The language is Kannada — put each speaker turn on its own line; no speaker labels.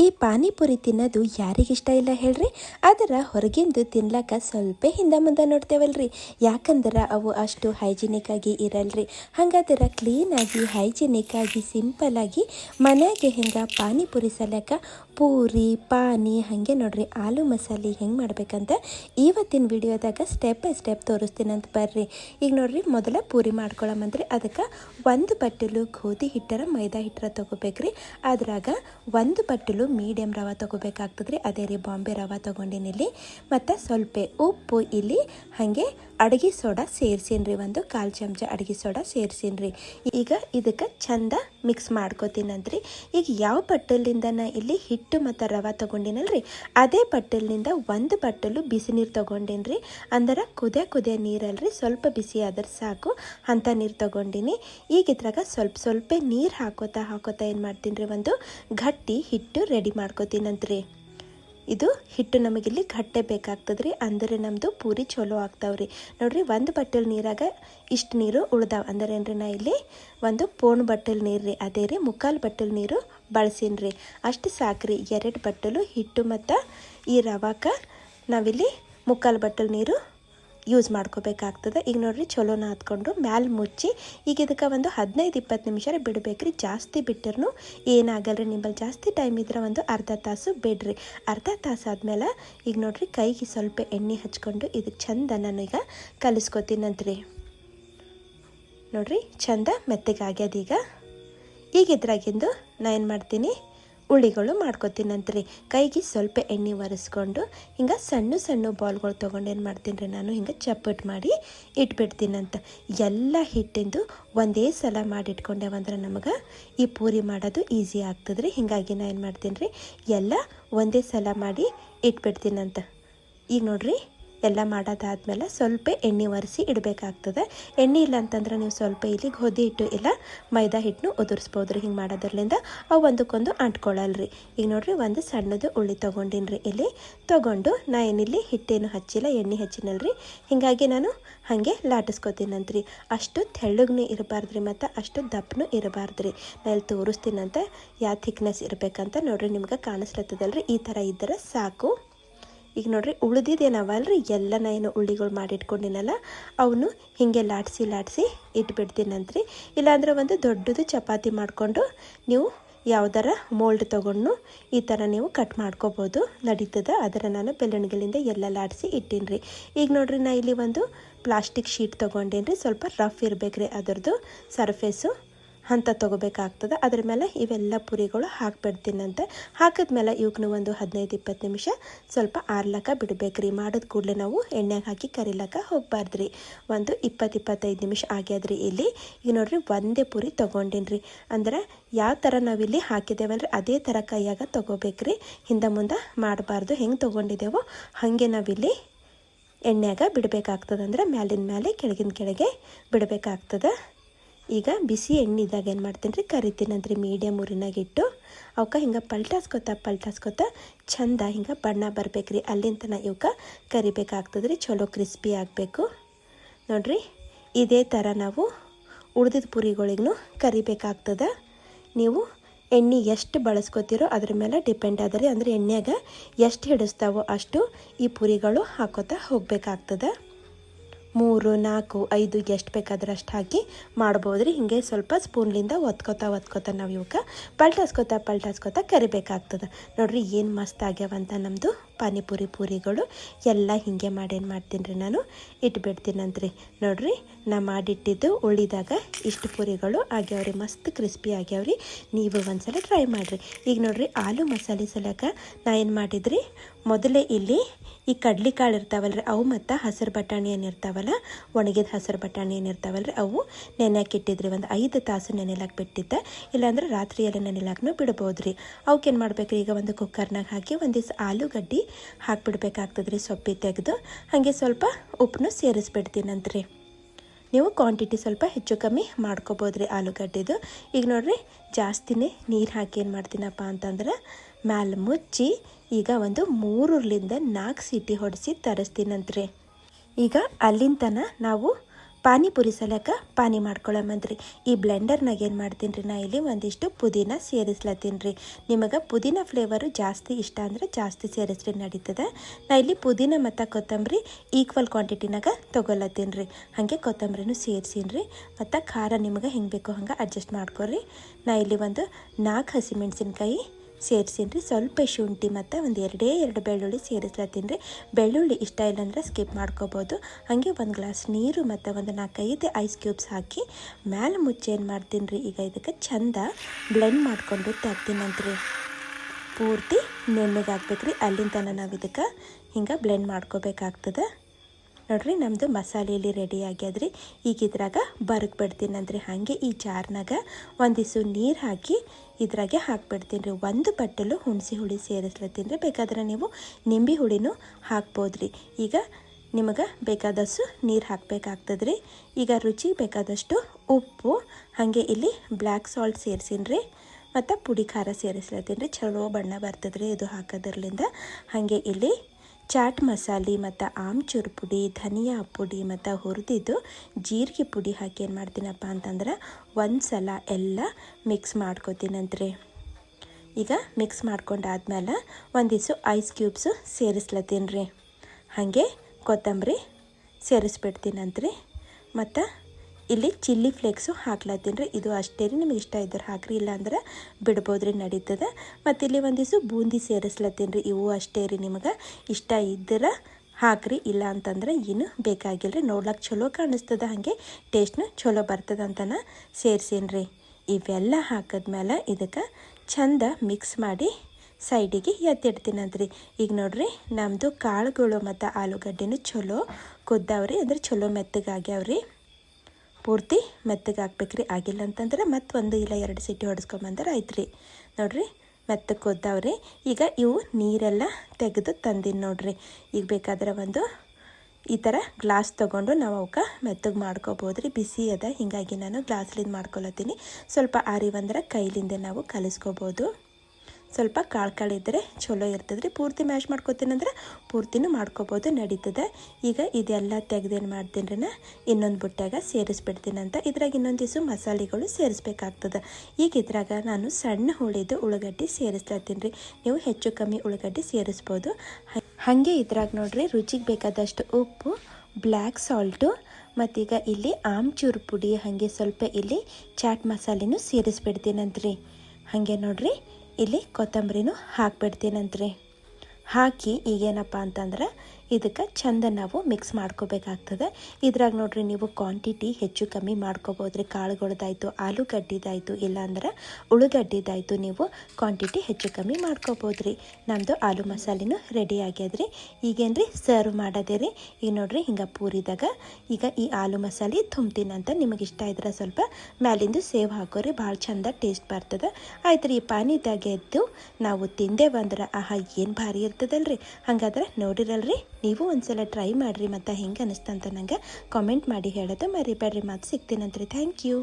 ಈ ಪಾನಿಪುರಿ ತಿನ್ನೋದು ಯಾರಿಗಿಷ್ಟ ಇಲ್ಲ ಹೇಳ್ರಿ? ಅದರ ಹೊರಗಿಂದು ತಿನ್ಲಕ್ಕ ಸ್ವಲ್ಪ ಹಿಂದೆ ಮುಂದೆ ನೋಡ್ತೇವಲ್ರಿ. ಯಾಕಂದ್ರೆ ಅವು ಅಷ್ಟು ಹೈಜಿನಿಕ್ ಆಗಿ ಇರಲ್ರಿ? ಹಂಗಾದ್ರೆ ಕ್ಲೀನಾಗಿ ಹೈಜಿನಿಕ್ ಆಗಿ ಸಿಂಪಲ್ ಆಗಿ ಮನೆಯಾಗೆ ಹಿಂಗೆ ಪಾನಿಪುರಿ ಸಲಕ ಪೂರಿ, ಪಾನಿ, ಹಾಗೆ ನೋಡ್ರಿ ಆಲೂ ಮಸಾಲೆ ಹೆಂಗೆ ಮಾಡ್ಬೇಕಂತ ಇವತ್ತಿನ ವಿಡಿಯೋದಾಗ ಸ್ಟೆಪ್ ಬೈ ಸ್ಟೆಪ್ ತೋರಿಸ್ತೀನಿ ಅಂತ ಬರ್ರಿ. ಈಗ ನೋಡ್ರಿ ಮೊದಲ ಪೂರಿ ಮಾಡ್ಕೊಳಮಂದ್ರಿ ಅದಕ್ಕೆ ಒಂದು ಬಟ್ಟಲು ಗೋಧಿ ಹಿಟ್ಟರ ಮೈದಾ ಹಿಟ್ಟರ ತೊಗೋಬೇಕ್ರಿ. ಅದ್ರಾಗ ಒಂದು ಬಟ್ಟಲು ಮೀಡಿಯಮ್ ರವೆ ತೊಗೋಬೇಕಾಗ್ತದ್ರಿ. ಅದೇ ರೀ ಬಾಂಬೆ ರವೆ ತೊಗೊಂಡಿನಿಲ್ಲಿ ಮತ್ತು ಸ್ವಲ್ಪ ಉಪ್ಪು ಇಲ್ಲಿ ಹಾಗೆ ಅಡುಗೆ ಸೋಡಾ ಸೇರ್ಸಿನ್ರಿ ಒಂದು ಕಾಲು ಚಮಚ ಅಡುಗೆ ಸೋಡಾ ಸೇರ್ಸಿನ್ರಿ ಈಗ ಇದಕ್ಕೆ ಚಂದ ಮಿಕ್ಸ್ ಮಾಡ್ಕೋತೀನಂತ್ರಿ ಈಗ ಯಾವ ಬಟ್ಟಲಿಂದ ನಾ ಇಲ್ಲಿ ಹಿಟ್ಟು ಮತ್ತು ರವೆ ತೊಗೊಂಡಿನಲ್ರಿ? ಅದೇ ಬಟ್ಟಲಿನಿಂದ ಒಂದು ಬಟ್ಟಲು ಬಿಸಿ ನೀರು ತೊಗೊಂಡೇನ್ರಿ ಅಂದ್ರೆ ಕುದೇ ಕುದೇ ನೀರಲ್ರಿ. ಸ್ವಲ್ಪ ಬಿಸಿ ಆದ್ರೆ ಸಾಕು ಅಂಥ ನೀರು ತೊಗೊಂಡಿನಿ. ಈಗ ಇದ್ರಾಗ ಸ್ವಲ್ಪ ಸ್ವಲ್ಪ ನೀರು ಹಾಕೋತಾ ಹಾಕೋತಾ ಏನು ಮಾಡ್ತೀನಿ ರೀ ಒಂದು ಗಟ್ಟಿ ಹಿಟ್ಟು ರೆಡಿ ಮಾಡ್ಕೋತೀನಂತ್ರಿ. ಇದು ಹಿಟ್ಟು ನಮಗಿಲ್ಲಿ ಗಟ್ಟೆ ಬೇಕಾಗ್ತದ್ರಿ, ಅಂದರೆ ನಮ್ಮದು ಪೂರಿ ಚಲೋ ಆಗ್ತಾವ್ರಿ. ನೋಡಿರಿ, ಒಂದು ಬಟ್ಟಲ್ ನೀರಾಗ ಇಷ್ಟು ನೀರು ಉಳ್ದಾವ. ಅಂದರೆ ಏನ್ರಿ ನಾ ಇಲ್ಲಿ ಒಂದು ಪೋಣ್ ಬಟ್ಟಲ್ ನೀರು ರೀ ಅದೇ ರೀ ಮುಕ್ಕಾಲು ಬಟ್ಟಲ್ ನೀರು ಬಳಸೀನ್ರಿ. ಅಷ್ಟು ಸಾಕ್ರಿ, ಎರಡು ಬಟ್ಟಲು, ಹಿಟ್ಟು ಮತ್ತು ಈ ರವಾಕ ನಾವಿಲ್ಲಿ ಮುಕ್ಕಾಲು ಬಟ್ಟಲು ನೀರು ಯೂಸ್ ಮಾಡ್ಕೋಬೇಕಾಗ್ತದೆ. ಈಗ ನೋಡ್ರಿ ಚಲೋನ ಹತ್ಕೊಂಡು ಮ್ಯಾಲೆ ಮುಚ್ಚಿ ಈಗ ಇದಕ್ಕೆ ಒಂದು ಹದಿನೈದು ಇಪ್ಪತ್ತು ನಿಮಿಷ ಬಿಡಬೇಕ್ರಿ. ಜಾಸ್ತಿ ಬಿಟ್ಟರೂ ಏನಾಗಲ್ರಿ ನಿಮ್ಮಲ್ಲಿ ಜಾಸ್ತಿ ಟೈಮ್ ಇದ್ರೆ ಒಂದು ಅರ್ಧ ತಾಸು ಬಿಡ್ರಿ. ಅರ್ಧ ತಾಸು ಆದಮೇಲೆ ಈಗ ನೋಡ್ರಿ ಕೈಗೆ ಸ್ವಲ್ಪ ಎಣ್ಣೆ ಹಚ್ಕೊಂಡು ಇದಕ್ಕೆ ಚಂದ ನಾನು ಈಗ ಕಲಿಸ್ಕೊತೀನಂತ್ರಿ ನೋಡ್ರಿ ಚಂದ ಮೆತ್ತಗಾಗ್ಯದೀಗ ಆಗ್ಯದ ಈಗ. ಈಗ ಇದ್ರಾಗಿಂದು ನಾ ಏನು ಮಾಡ್ತೀನಿ? ಉಳ್ಳಿಗಳು ಮಾಡ್ಕೊತೀನಂತ್ರಿ ಕೈಗೆ ಸ್ವಲ್ಪ ಎಣ್ಣೆ ಒರೆಸ್ಕೊಂಡು ಹಿಂಗೆ ಸಣ್ಣ ಸಣ್ಣ ಬಾಲ್ಗಳು ತೊಗೊಂಡು ಏನು ಮಾಡ್ತೀನಿ ರೀ ನಾನು, ಹಿಂಗೆ ಚಪ್ಪಟ್ ಮಾಡಿ ಇಟ್ಬಿಡ್ತೀನಂತ ಎಲ್ಲ ಹಿಟ್ಟಿಂದು ಒಂದೇ ಸಲ ಮಾಡಿಟ್ಕೊಂಡೇವಂದ್ರೆ ನಮಗೆ ಈ ಪೂರಿ ಮಾಡೋದು ಈಸಿ ಆಗ್ತದ್ರಿ. ಹಿಂಗಾಗಿ ನಾನು ಏನು ಮಾಡ್ತೀನಿ ರೀ, ಎಲ್ಲ ಒಂದೇ ಸಲ ಮಾಡಿ ಇಟ್ಬಿಡ್ತೀನಂತ ಈಗ ನೋಡ್ರಿ ಎಲ್ಲ ಮಾಡೋದಾದ್ಮೇಲೆ ಸ್ವಲ್ಪ ಎಣ್ಣೆ ಒರೆಸಿ ಇಡಬೇಕಾಗ್ತದೆ. ಎಣ್ಣೆ ಇಲ್ಲ ಅಂತಂದ್ರೆ ನೀವು ಸ್ವಲ್ಪ ಇಲ್ಲಿ ಗೋಧಿ ಹಿಟ್ಟು ಇಲ್ಲ ಮೈದಾ ಹಿಟ್ಟನ್ನು ಉದುರಿಸ್ಬೋದು ರೀ ಹಿಂಗೆ ಮಾಡೋದ್ರಲ್ಲಿಂದ. ಅವು ಒಂದಕ್ಕೊಂದು ಅಂಟ್ಕೊಳ್ಳಲ್ರಿ. ಈಗ ನೋಡಿರಿ ಒಂದು ಸಣ್ಣದು ಉಳ್ಳಿ ತೊಗೊಂಡಿನ್ರಿ ಇಲ್ಲಿ. ತೊಗೊಂಡು ನಾ ಏನಿಲ್ಲಿ ಹಿಟ್ಟೇನು ಹಚ್ಚಿಲ್ಲ, ಎಣ್ಣೆ ಹಚ್ಚಿನಲ್ರಿ. ಹೀಗಾಗಿ ನಾನು ಹಾಗೆ ಲಾಟಿಸ್ಕೊತೀನಂತ್ರಿ ಅಷ್ಟು ತೆಳ್ಳಗೂ ಇರಬಾರ್ದ್ರಿ ಮತ್ತು ಅಷ್ಟು ದಪ್ಪನೂ ಇರಬಾರ್ದ್ರಿ ನಾ ಇಲ್ಲಿ ತೋರಿಸ್ತೀನಂತ ಯಾವ ಥಿಕ್ನೆಸ್ ಇರಬೇಕಂತ ನೋಡ್ರಿ ನಿಮ್ಗೆ ಕಾಣಿಸ್ಲತ್ತದಲ್ರಿ. ಈ ಥರ ಇದ್ದರೆ ಸಾಕು. ಈಗ ನೋಡ್ರಿ ಉಳಿದಿದ್ದೇನವಲ್ರಿ ಎಲ್ಲ ನಾ ಏನು ಉಳ್ಳಿಗಳು ಮಾಡಿಟ್ಕೊಂಡಿನಲ್ಲ, ಅವನು ಹೀಗೆ ಲಾಡಿಸಿ ಲಾಡಿಸಿ ಇಟ್ಬಿಡ್ತೀನಂತ್ರಿ. ಇಲ್ಲಾಂದ್ರೆ ಒಂದು ದೊಡ್ಡದು ಚಪಾತಿ ಮಾಡಿಕೊಂಡು ನೀವು ಯಾವ್ದಾರ ಮೋಲ್ಡ್ ತೊಗೊಂಡು ಈ ಥರ ನೀವು ಕಟ್ ಮಾಡ್ಕೋಬೋದು. ನಡೀತದ. ಅದರ ನಾನು ಬೆಲ್ಲಣಿಗಳಿಂದ ಎಲ್ಲ ಲಾಡಿಸಿ ಇಟ್ಟೀನಿ ಈಗ ನೋಡ್ರಿ ನಾ ಇಲ್ಲಿ ಒಂದು ಪ್ಲಾಸ್ಟಿಕ್ ಶೀಟ್ ತೊಗೊಂಡೇನಿ ಸ್ವಲ್ಪ ರಫ್ ಇರಬೇಕ್ರಿ ಅದರದ್ದು ಸರ್ಫೇಸು. ಅಂತ ತೊಗೋಬೇಕಾಗ್ತದೆ. ಅದ್ರ ಮೇಲೆ ಇವೆಲ್ಲ ಪುರಿಗಳು ಹಾಕ್ಬಿಡ್ತೀನಂತೆ. ಹಾಕಿದ್ಮೇಲೆ ಇವಕ್ಕೂ ಒಂದು ಹದಿನೈದು ಇಪ್ಪತ್ತು ನಿಮಿಷ ಸ್ವಲ್ಪ ಆರ್ಲಕ್ಕ ಬಿಡಬೇಕ್ರಿ. ಮಾಡಿದ ಕೂಡಲೇ ನಾವು ಎಣ್ಣೆಗೆ ಹಾಕಿ ಕರಿಲಕ್ಕ ಹೋಗ್ಬಾರ್ದ್ರಿ. ಒಂದು ಇಪ್ಪತ್ತು ಇಪ್ಪತ್ತೈದು ನಿಮಿಷ ಆಗ್ಯದ್ರಿ ಇಲ್ಲಿ. ಈಗ ನೋಡ್ರಿ ಒಂದೇ ಪುರಿ ತೊಗೊಂಡಿನ್ರಿ. ಅಂದ್ರೆ ಯಾವ ಥರ ನಾವಿಲ್ಲಿ ಹಾಕಿದ್ದೇವಲ್ರಿ ಅದೇ ಥರ ಕೈಯಾಗ ತೊಗೋಬೇಕ್ರಿ. ಹಿಂದೆ ಮುಂದೆ ಮಾಡಬಾರ್ದು. ಹೆಂಗೆ ತೊಗೊಂಡಿದ್ದೇವೋ ಹಾಗೆ ನಾವಿಲ್ಲಿ ಎಣ್ಣೆಯಾಗ ಬಿಡಬೇಕಾಗ್ತದೆ. ಅಂದ್ರೆ ಮ್ಯಾಲಿನ ಮೇಲೆ ಕೆಳಗಿನ ಕೆಳಗೆ ಬಿಡಬೇಕಾಗ್ತದೆ. ಈಗ ಬಿಸಿ ಎಣ್ಣೆ ಇದ್ದಾಗ ಏನು ಮಾಡ್ತೀನಿ ರೀ? ಕರಿತೀನಂತ್ರಿ ಮೀಡಿಯಮ್ ಊರಿನಾಗಿಟ್ಟು ಅವಕ್ಕೆ ಹಿಂಗೆ ಪಲ್ಟಾಸ್ಕೊತಾ ಪಲ್ಟಾಸ್ಕೊತ ಚಂದ ಹಿಂಗೆ ಬಣ್ಣ ಬರ್ಬೇಕ್ರಿ ಅಲ್ಲಿಂದ ಅಲ್ಲಿಂದನ ಇವಕ್ಕೆ ಕರಿಬೇಕಾಗ್ತದೆ ರೀ. ಚಲೋ ಕ್ರಿಸ್ಪಿ ಆಗಬೇಕು. ನೋಡ್ರಿ, ಇದೇ ಥರ ನಾವು ಉಳಿದಿದ್ದ ಪುರಿಗಳಿಗೂ ಕರಿಬೇಕಾಗ್ತದೆ. ನೀವು ಎಣ್ಣೆ ಎಷ್ಟು ಬಳಸ್ಕೊತೀರೋ ಅದ್ರ ಮೇಲೆ ಡಿಪೆಂಡ್ ಆದರೆ ಅಂದರೆ ಎಣ್ಣೆಯಾಗ ಎಷ್ಟು ಹಿಡಿಸ್ತಾವೋ ಅಷ್ಟು ಈ ಪುರಿಗಳು ಹಾಕೋತಾ ಹೋಗಬೇಕಾಗ್ತದೆ. ಮೂರು, ನಾಲ್ಕು, ಐದು ಎಷ್ಟು ಬೇಕಾದ್ರೆ ಅಷ್ಟು ಹಾಕಿ ಮಾಡ್ಬೋದು ರೀ ಹಿಂಗೆ ಸ್ವಲ್ಪ ಸ್ಪೂನ್ಲಿಂದ ಒತ್ಕೋತಾ ಒತ್ಕೋತಾ ನಾವು ಇವಕ್ಕೆ ಪಲ್ಟಾಸ್ಕೋತಾ ಪಲ್ಟಾಸ್ಕೋತಾ ಕರಿಬೇಕಾಗ್ತದೆ. ನೋಡಿರಿ ಏನು ಮಸ್ತ್ ಆಗ್ಯಾವಂತ ನಮ್ಮದು ಪಾನಿಪುರಿ ಪೂರಿಗಳು. ಎಲ್ಲ ಹಿಂಗೆ ಮಾಡೇನು ಮಾಡ್ತೀನಿ ರೀ ನಾನು. ಇಟ್ಬಿಡ್ತೀನಂತ್ರಿ. ನೋಡ್ರಿ ನಾ ಮಾಡಿಟ್ಟಿದ್ದು ಉಳಿದಾಗ ಇಷ್ಟು ಪೂರಿಗಳು ಆಗ್ಯಾವ್ರಿ, ಮಸ್ತ್ ಕ್ರಿಸ್ಪಿ ಆಗ್ಯಾವ್ರಿ. ನೀವು ಒಂದ್ಸಲ ಟ್ರೈ ಮಾಡಿರಿ. ಈಗ ನೋಡಿರಿ ಆಲೂ ಮಸಾಲೆ ಸಲಕ ನಾ ಏನು ಮಾಡಿದ್ರಿ? ಮೊದಲೇ ಇಲ್ಲಿ ಈ ಕಡ್ಲಿ ಕಾಳು ರೀ ಅವು ಮತ್ತು ಹಸಿರು ಬಟಾಣಿ ಏನಿರ್ತಾವಲ್ಲ ಒಣಗಿದ ಹಸಿರು ಬಟಾಣಿ ಏನಿರ್ತಾವಲ್ರಿ ಅವು ನೆನೆಯಕ್ಕೆ ಒಂದು ಐದು ತಾಸು ನೆನೆಲಾಕ್ ಬಿಟ್ಟಿದ್ದೆ. ಇಲ್ಲಾಂದ್ರೆ ರಾತ್ರಿಯಲ್ಲಿ ನೆನೆಲಾಕನೂ ಬಿಡ್ಬೋದು ರೀ ಅವಕ್ಕೇನು ಮಾಡ್ಬೇಕು ಈಗ ಒಂದು ಕುಕ್ಕರ್ನಾಗ ಹಾಕಿ ಒಂದಿವ್ಸ ಆಲೂಗಡ್ಡಿ ಹಾಕ್ಬಿಡ್ಬೇಕಾಗ್ತದ್ರಿ, ಸೊಪ್ಪಿ ತೆಗೆದು. ಹಾಗೆ ಸ್ವಲ್ಪ ಉಪ್ಪನ್ನು ಸೇರಿಸ್ಬಿಡ್ತೀನಂತ್ರಿ. ನೀವು ಕ್ವಾಂಟಿಟಿ ಸ್ವಲ್ಪ ಹೆಚ್ಚು ಕಮ್ಮಿ ಮಾಡ್ಕೋಬೋದು ರೀ ಆಲೂಗಡ್ಡೆದು. ಈಗ ನೋಡಿರಿ, ಜಾಸ್ತಿನೇ ನೀರು ಹಾಕಿ ಏನು ಮಾಡ್ತೀನಪ್ಪ ಅಂತಂದ್ರೆ, ಮ್ಯಾಲೆ ಮುಚ್ಚಿ ಈಗ ಒಂದು ಮೂರರಿಂದ ನಾಲ್ಕು ಸೀಟಿ ಹೊಡೆಸಿ ತರಿಸ್ತೀನಂತ್ರಿ. ಈಗ ಅಲ್ಲಿಂದನ ನಾವು ಪಾನಿಪುರಿ ಸಲಕ ಪಾನಿ ಮಾಡ್ಕೊಳಮಂದ್ರಿ ಈ ಬ್ಲೆಂಡರ್ನಾಗ ಏನು ಮಾಡ್ತೀನಿ ರೀ ನಾ ಇಲ್ಲಿ ಒಂದಿಷ್ಟು ಪುದೀನ ಸೇರಿಸ್ಲತ್ತೀನಿ ರೀ ನಿಮಗೆ ಪುದೀನ ಫ್ಲೇವರು ಜಾಸ್ತಿ ಇಷ್ಟ ಅಂದರೆ ಜಾಸ್ತಿ ಸೇರಿಸ್ರಿ ನಡೀತದೆ. ನಾ ಇಲ್ಲಿ ಪುದೀನ ಮತ್ತು ಕೊತ್ತಂಬರಿ ಈಕ್ವಲ್ ಕ್ವಾಂಟಿಟಿನಾಗ ತೊಗೊಲತ್ತೀನಿ ರೀ ಹಾಗೆ ಕೊತ್ತಂಬರಿನೂ ಸೇರಿಸೀನಿ ರೀ ಮತ್ತು ಖಾರ ನಿಮಗೆ ಹೆಂಗೆ ಬೇಕೋ ಹಂಗೆ ಅಡ್ಜಸ್ಟ್ ಮಾಡ್ಕೊರಿ. ನಾ ಇಲ್ಲಿ ಒಂದು ನಾಲ್ಕು ಹಸಿಮೆಣ್ಸಿನ್ಕಾಯಿ ಸೇರಿಸೀನಿ ಸ್ವಲ್ಪ ಶುಂಠಿ ಮತ್ತು ಒಂದು ಎರಡೇ, ಎರಡು ಬೆಳ್ಳುಳ್ಳಿ ಸೇರಿಸ್ಲತ್ತೀನಿ ರೀ ಬೆಳ್ಳುಳ್ಳಿ ಇಷ್ಟ ಇಲ್ಲ ಅಂದರೆ ಸ್ಕಿಪ್ ಮಾಡ್ಕೋಬೋದು. ಹಾಗೆ ಒಂದು ಗ್ಲಾಸ್ ನೀರು ಮತ್ತು ಒಂದು ನಾಲ್ಕೈದು ಐಸ್ ಕ್ಯೂಬ್ಸ್ ಹಾಕಿ ಮ್ಯಾಲೆ ಮುಚ್ಚಿ ಏನು ಮಾಡ್ತೀನಿ ರೀ ಈಗ ಇದಕ್ಕೆ ಚಂದ ಬ್ಲೆಂಡ್ ಮಾಡಿಕೊಂಡು ತರ್ತೀನಂತ್ರಿ ಪೂರ್ತಿ ನುಣ್ಣಗೆ ಹಾಕ್ಬೇಕ್ರಿ. ಅಲ್ಲಿಂದ ನಾವು ಇದಕ್ಕೆ ಹಿಂಗೆ ಬ್ಲೆಂಡ್ ಮಾಡ್ಕೋಬೇಕಾಗ್ತದೆ. ನೋಡ್ರಿ ನಮ್ಮದು ಮಸಾಲೆಯಲ್ಲಿ ರೆಡಿ ಆಗ್ಯದ್ರಿ. ಈಗ ಇದ್ರಾಗ ಬಿಡ್ತೀನಿ ಬಿಡ್ತೀನಂದ್ರಿ ಹಾಗೆ ಈ ಜಾರ್ನಾಗ ಒಂದಿಸು ನೀರು ಹಾಕಿ ಇದ್ರಾಗೆ ಹಾಕ್ಬಿಡ್ತೀನಿ ರೀ. ಒಂದು ಬಟ್ಟಲು ಹುಣಸಿ ಹುಳಿ ಸೇರಿಸ್ಲತ್ತೀನಿ ರೀ. ಬೇಕಾದ್ರೆ ನೀವು ನಿಂಬೆ ಹುಳಿನೂ ಹಾಕ್ಬೋದ್ರಿ. ಈಗ ನಿಮಗೆ ಬೇಕಾದಷ್ಟು ನೀರು ಹಾಕಬೇಕಾಗ್ತದ್ರಿ. ಈಗ ರುಚಿಗೆ ಬೇಕಾದಷ್ಟು ಉಪ್ಪು, ಹಾಗೆ ಇಲ್ಲಿ ಬ್ಲ್ಯಾಕ್ ಸಾಲ್ಟ್ ಸೇರಿಸೀನಿ ರೀ. ಮತ್ತು ಪುಡಿ ಖಾರ ಸೇರಿಸ್ಲತ್ತೀನಿ ರೀ. ಚಲೋ ಬಣ್ಣ ಬರ್ತದ್ರಿ ಇದು ಹಾಕೋದ್ರಲಿಂದ. ಹಾಗೆ ಇಲ್ಲಿ ಚಾಟ್ ಮಸಾಲೆ ಮತ್ತು ಆಮ್ಚೂರ್ ಪುಡಿ, ಧನಿಯಾ ಪುಡಿ ಮತ್ತು ಹುರಿದಿದ್ದು ಜೀರಿಗೆ ಪುಡಿ ಹಾಕಿ ಏನು ಮಾಡ್ತೀನಪ್ಪ ಅಂತಂದ್ರೆ ಒಂದು ಸಲ ಎಲ್ಲ ಮಿಕ್ಸ್ ಮಾಡ್ಕೋತೀನಂತ್ರಿ. ಈಗ ಮಿಕ್ಸ್ ಮಾಡ್ಕೊಂಡಾದ್ಮೇಲೆ ಒಂದಿಸು ಐಸ್ ಕ್ಯೂಬ್ಸು ಸೇರಿಸ್ಲತ್ತೀನಿ ರೀ ಹಾಗೆ ಕೊತ್ತಂಬರಿ ಸೇರಿಸ್ಬಿಡ್ತೀನಂತ್ರಿ. ಮತ್ತು ಇಲ್ಲಿ ಚಿಲ್ಲಿ ಫ್ಲೇಕ್ಸು ಹಾಕ್ಲತ್ತೀನಿ ರೀ. ಇದು ಅಷ್ಟೇ ರೀ ನಿಮಗೆ ಇಷ್ಟ ಇದ್ದರೆ ಹಾಕ್ರಿ ಇಲ್ಲ ಅಂದ್ರೆ ಬಿಡ್ಬೋದು ರೀ ನಡೀತದೆ. ಮತ್ತು ಇಲ್ಲಿ ಒಂದಿಸು ಬೂಂದಿ ಸೇರಿಸ್ಲತ್ತೀನಿ ರೀ. ಇವು ಅಷ್ಟೇ ರೀ ನಿಮಗೆ ಇಷ್ಟ ಇದ್ದರೆ ಹಾಕ್ರಿ, ಇಲ್ಲ ಅಂತಂದ್ರೆ ಏನು ಬೇಕಾಗಿಲ್ಲ ರೀ. ನೋಡ್ಲಕ್ಕೆ ಚಲೋ ಕಾಣಿಸ್ತದೆ ಹಾಗೆ, ಟೇಸ್ಟ್ನ ಚಲೋ ಬರ್ತದೆ ಅಂತನ ಸೇರ್ಸೀನಿ ರೀ. ಇವೆಲ್ಲ ಹಾಕಿದ್ಮೇಲೆ ಇದಕ್ಕೆ ಚಂದ ಮಿಕ್ಸ್ ಮಾಡಿ ಸೈಡಿಗೆ ಎತ್ತಿಡ್ತೀನಂತ್ರಿ. ಈಗ ನೋಡ್ರಿ ನಮ್ಮದು ಕಾಳುಗಳು ಮತ್ತು ಆಲೂಗಡ್ಡೆನೂ ಚಲೋ ಕುದ್ದಾವ್ರಿ, ಅಂದ್ರೆ ಚಲೋ ಮೆತ್ತಗಾಗ್ಯಾವ್ರಿ. ಪೂರ್ತಿ ಮೆತ್ತಗೆ ಹಾಕ್ಬೇಕ್ರಿ. ಆಗಿಲ್ಲ ಅಂತಂದ್ರೆ ಮತ್ತೆ ಒಂದು ಇಲ್ಲ ಎರಡು ಸಿಟಿ ಹೊಡೆಸ್ಕೊಂಬಂದ್ರೆ ಆಯ್ತು ರೀ ನೋಡಿರಿ, ಮೆತ್ತಗೆ ಈಗ ಇವು ನೀರೆಲ್ಲ ತೆಗೆದು ತಂದೀನಿ ನೋಡ್ರಿ. ಈಗ ಬೇಕಾದ್ರೆ ಒಂದು ಈ ಥರ ಗ್ಲಾಸ್ ತೊಗೊಂಡು ನಾವು ಅವಕ್ಕೆ ಮೆತ್ತಗೆ ಮಾಡ್ಕೋಬೋದು ರೀ ಬಿಸಿ ಅದ, ಹೀಗಾಗಿ ನಾನು ಗ್ಲಾಸ್ಲಿಂದ ಮಾಡ್ಕೊಳತ್ತೀನಿ ಸ್ವಲ್ಪ ಆರಿ ಬಂದ್ರೆ ಕೈಲಿಂದ ನಾವು ಕಲಿಸ್ಕೋಬೋದು. ಸ್ವಲ್ಪ ಕಾಳು ಕಾಳು ಇದ್ದರೆ ಚಲೋ ಇರ್ತದೆ ರೀ ಪೂರ್ತಿ ಮ್ಯಾಶ್ ಮಾಡ್ಕೊತೀನಿ ಅಂದ್ರೆ ಪೂರ್ತಿನೂ ಮಾಡ್ಕೋಬೋದು, ನಡೀತದೆ. ಈಗ ಇದೆಲ್ಲ ತೆಗ್ದೇನು ಮಾಡ್ತೀನಿ ರೀ ನಾ? ಇನ್ನೊಂದು ಬುಟ್ಟ್ಯಾಗ ಸೇರಿಸ್ಬಿಡ್ತೀನಿ ಅಂತ. ಇದ್ರಾಗ ಇನ್ನೊಂದು ದಿವಸ ಮಸಾಲೆಗಳು ಸೇರಿಸ್ಬೇಕಾಗ್ತದೆ. ಈಗ ಇದ್ರಾಗ ನಾನು ಸಣ್ಣ ಹುಳಿದು ಉಳ್ಳಾಗಡ್ಡಿ ಸೇರಿಸ್ಲತ್ತೀನಿ ರೀ. ನೀವು ಹೆಚ್ಚು ಕಮ್ಮಿ ಉಳ್ಳಾಗಡ್ಡಿ ಸೇರಿಸ್ಬೋದು. ಹಾಗೆ ಇದ್ರಾಗ ನೋಡ್ರಿ ರುಚಿಗೆ ಬೇಕಾದಷ್ಟು ಉಪ್ಪು, ಬ್ಲ್ಯಾಕ್ ಸಾಲ್ಟು, ಮತ್ತೀಗ ಇಲ್ಲಿ ಆಮ್ಚೂರು ಪುಡಿ, ಹಾಗೆ ಸ್ವಲ್ಪ ಇಲ್ಲಿ ಚಾಟ್ ಮಸಾಲೆನೂ ಸೇರಿಸ್ಬಿಡ್ತೀನಂತ್ರಿ. ಹಾಗೆ ನೋಡ್ರಿ ಇಲ್ಲಿ ಕೊತ್ತಂಬರಿನೂ ಹಾಕ್ಬಿಡ್ತೀನಂತ್ರಿ. ಹಾಕಿ ಈಗೇನಪ್ಪ ಅಂತಂದ್ರೆ ಇದಕ್ಕೆ ಚಂದ ನಾವು ಮಿಕ್ಸ್ ಮಾಡ್ಕೋಬೇಕಾಗ್ತದೆ. ಇದ್ರಾಗ ನೋಡ್ರಿ ನೀವು ಕ್ವಾಂಟಿಟಿ ಹೆಚ್ಚು ಕಮ್ಮಿ ಮಾಡ್ಕೋಬೋದ್ರಿ. ಕಾಳುಗಳದಾಯ್ತು, ಆಲೂಗಡ್ಡಿದಾಯ್ತು, ಇಲ್ಲಾಂದ್ರೆ ಉಳ್ಳಾಗಡ್ಡಿದಾಯ್ತು ನೀವು ಕ್ವಾಂಟಿಟಿ ಹೆಚ್ಚು ಕಮ್ಮಿ ಮಾಡ್ಕೋಬೋದ್ರಿ. ನಮ್ಮದು ಆಲೂ ಮಸಾಲೆನೂ ರೆಡಿ ಆಗ್ಯದ್ರಿ. ಈಗೇನ್ರಿ ಸರ್ವ್ ಮಾಡೋದೇ ರೀ ಈಗ ನೋಡ್ರಿ ಹಿಂಗೆ ಪೂರಿದಾಗ ಈಗ ಈ ಆಲೂ ಮಸಾಲೆ ತುಂಬ್ತೀನಂತ ನಿಮಗೆ ಇಷ್ಟ ಇದ್ರೆ ಸ್ವಲ್ಪ ಮ್ಯಾಲಿಂದು ಸೇವ್ ಹಾಕೋರಿ. ಭಾಳ ಚಂದ ಟೇಸ್ಟ್ ಬರ್ತದೆ. ಆಯ್ತು ರೀ ಈ ಪಾನಿದಾಗ ಎದ್ದು ನಾವು ತಿಂದೆ ಬಂದ್ರೆ ಆಹಾ ಏನು ಭಾರಿ ಇರ್ತದಲ್ರಿ. ಹಾಗಾದ್ರೆ ನೋಡಿರಲ್ರಿ. ನೀವು ಒಂದ್ಸಲ ಟ್ರೈ ಮಾಡಿರಿ ಮತ್ತು ಹೆಂಗೆ ಅನಿಸ್ತಂತ ನಂಗೆ ಕಾಮೆಂಟ್ ಮಾಡಿ ಹೇಳೋದು ಮರಿಬೇಡ್ರಿ. ಮತ್ತೆ ಸಿಗ್ತೀನಂತ್ರಿ ಥ್ಯಾಂಕ್ ಯು